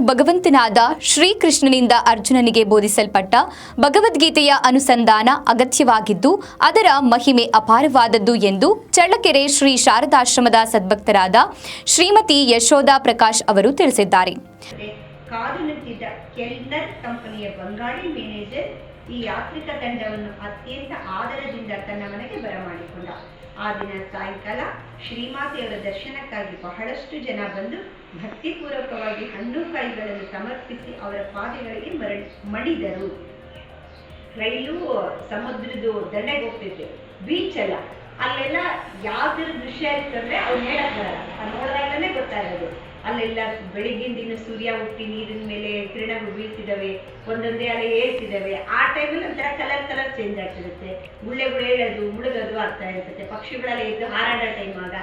ಭಗವಂತನಾದ ಶ್ರೀಕೃಷ್ಣನಿಂದ ಅರ್ಜುನನಿಗೆ ಬೋಧಿಸಲ್ಪಟ್ಟ ಭಗವದ್ಗೀತೆಯ ಅನುಸಂಧಾನ ಅಗತ್ಯವಾಗಿದ್ದು, ಅದರ ಮಹಿಮೆ ಅಪಾರವಾದದ್ದು ಎಂದು ಚಳ್ಳಕೆರೆ ಶ್ರೀ ಶಾರದಾಶ್ರಮದ ಸದ್ಭಕ್ತರಾದ ಶ್ರೀಮತಿ ಯಶೋಧ ಪ್ರಕಾಶ್ ಅವರು ತಿಳಿಸಿದ್ದಾರೆ. ಈ ಯಾತ್ರಿಕ ತಂಡವನ್ನು ಅತ್ಯಂತ ಆದರದಿಂದ ತನ್ನ ಮನೆಗೆ ಬರಮಾಡಿಕೊಂಡ. ಆ ದಿನ ಸಾಯಂಕಾಲ ಶ್ರೀಮಾತೆಯವರ ದರ್ಶನಕ್ಕಾಗಿ ಬಹಳಷ್ಟು ಜನ ಬಂದು ಭಕ್ತಿಪೂರ್ವಕವಾಗಿ ಹಣ್ಣು ಕಾಯಿಗಳನ್ನು ಸಮರ್ಪಿಸಿ ಅವರ ಪಾದಗಳಿಗೆ ಮರಳಿ ಮಡಿದರು. ರೈಲು, ಸಮುದ್ರದ್ದು ದಂಡೆಗೆ ಹೋಗ್ತಿದ್ರು ಬೀಚ್ ಅಲ್ಲ, ಅಲ್ಲೆಲ್ಲ ಯಾವ್ದ್ರ ದೃಶ್ಯ ಇರ್ತಂದ್ರೆ ಅವ್ರು ಹೇಳಕ್ ಬರಲ್ಲ. ನೋಡಿದಾಗಲೇ ಇರೋದು. ಅಲ್ಲೆಲ್ಲ ಬೆಳಿಗ್ಗಿನ ದಿನ ಸೂರ್ಯ ಹುಟ್ಟಿ ನೀರಿನ ಮೇಲೆ ಕಿರಣಗಳು ಬೀಳ್ತಿದ್ದಾವೆ, ಒಂದೊಂದೇ ಅಲೆ ಏರ್ತಿದ್ದಾವೆ. ಆ ಟೈಮಲ್ಲಿ ಒಂಥರ ಕಲರ್ ಕಲರ್ ಚೇಂಜ್ ಆಗ್ತಿರುತ್ತೆ. ಗುಳ್ಳೆಗಳು ಹೇಳೋದು ಮುಳುಗೋದು ಆಗ್ತಾ ಇರ್ತದೆ ಪಕ್ಷಿಗಳೆಲ್ಲ ಎದ್ದು ಹಾರಾಡೋ ಟೈಮ್ ಆಗ.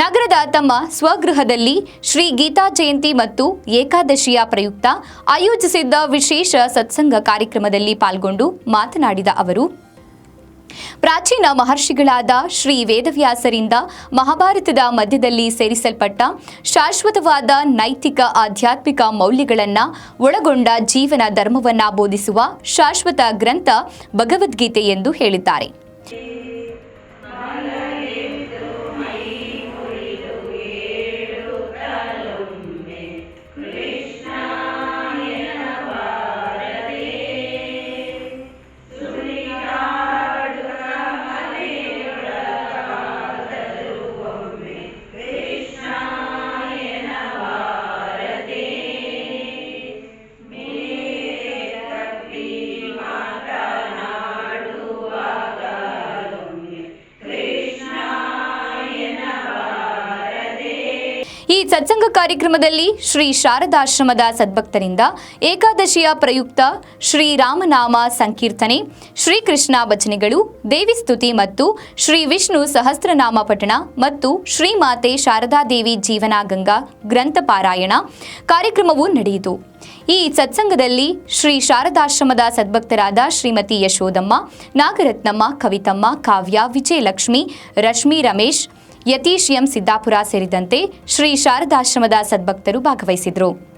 ನಗರದ ತಮ್ಮ ಸ್ವಗೃಹದಲ್ಲಿ ಶ್ರೀ ಗೀತಾ ಜಯಂತಿ ಮತ್ತು ಏಕಾದಶಿಯ ಪ್ರಯುಕ್ತ ಆಯೋಜಿಸಿದ್ದ ವಿಶೇಷ ಸತ್ಸಂಗ ಕಾರ್ಯಕ್ರಮದಲ್ಲಿ ಪಾಲ್ಗೊಂಡು ಮಾತನಾಡಿದ ಅವರು ಪ್ರಾಚೀನ ಮಹರ್ಷಿಗಳಾದ ಶ್ರೀ ವೇದವ್ಯಾಸರಿಂದ ಮಹಾಭಾರತದ ಮಧ್ಯದಲ್ಲಿ ಸೇರಿಸಲ್ಪಟ್ಟ ಶಾಶ್ವತವಾದ ನೈತಿಕ ಆಧ್ಯಾತ್ಮಿಕ ಮೌಲ್ಯಗಳನ್ನು ಒಳಗೊಂಡ ಜೀವನ ಧರ್ಮವನ್ನ ಬೋಧಿಸುವ ಶಾಶ್ವತ ಗ್ರಂಥ ಭಗವದ್ಗೀತೆ ಎಂದು ಹೇಳಿದ್ದಾರೆ. ಈ ಸತ್ಸಂಗ ಕಾರ್ಯಕ್ರಮದಲ್ಲಿ ಶ್ರೀ ಶಾರದಾಶ್ರಮದ ಸದ್ಭಕ್ತರಿಂದ ಏಕಾದಶಿಯ ಪ್ರಯುಕ್ತ ಶ್ರೀರಾಮನಾಮ ಸಂಕೀರ್ತನೆ ಶ್ರೀಕೃಷ್ಣ ಭಜನೆಗಳು, ದೇವಿ ಸ್ತುತಿ ಮತ್ತು ಶ್ರೀ ವಿಷ್ಣು ಸಹಸ್ರನಾಮ ಪಠಣ ಮತ್ತು ಶ್ರೀಮಾತೆ ಶಾರದಾದೇವಿ ಜೀವನಾಗಂಗಾ ಗ್ರಂಥ ಪಾರಾಯಣ ಕಾರ್ಯಕ್ರಮವು ನಡೆಯಿತು. ಈ ಸತ್ಸಂಗದಲ್ಲಿ ಶ್ರೀ ಶಾರದಾಶ್ರಮದ ಸದ್ಭಕ್ತರಾದ ಶ್ರೀಮತಿ ಯಶೋದಮ್ಮ, ನಾಗರತ್ನಮ್ಮ, ಕವಿತಮ್ಮ, ಕಾವ್ಯ, ವಿಜಯಲಕ್ಷ್ಮಿ, ರಶ್ಮಿ ರಮೇಶ್ ಯತೀಶ್ ಎಂ ಸಿದ್ದಾಪುರ ಸೇರಿದಂತೆ ಶ್ರೀ ಶಾರದಾಶ್ರಮದ ಸದ್ಭಕ್ತರು ಭಾಗವಹಿಸಿದರು.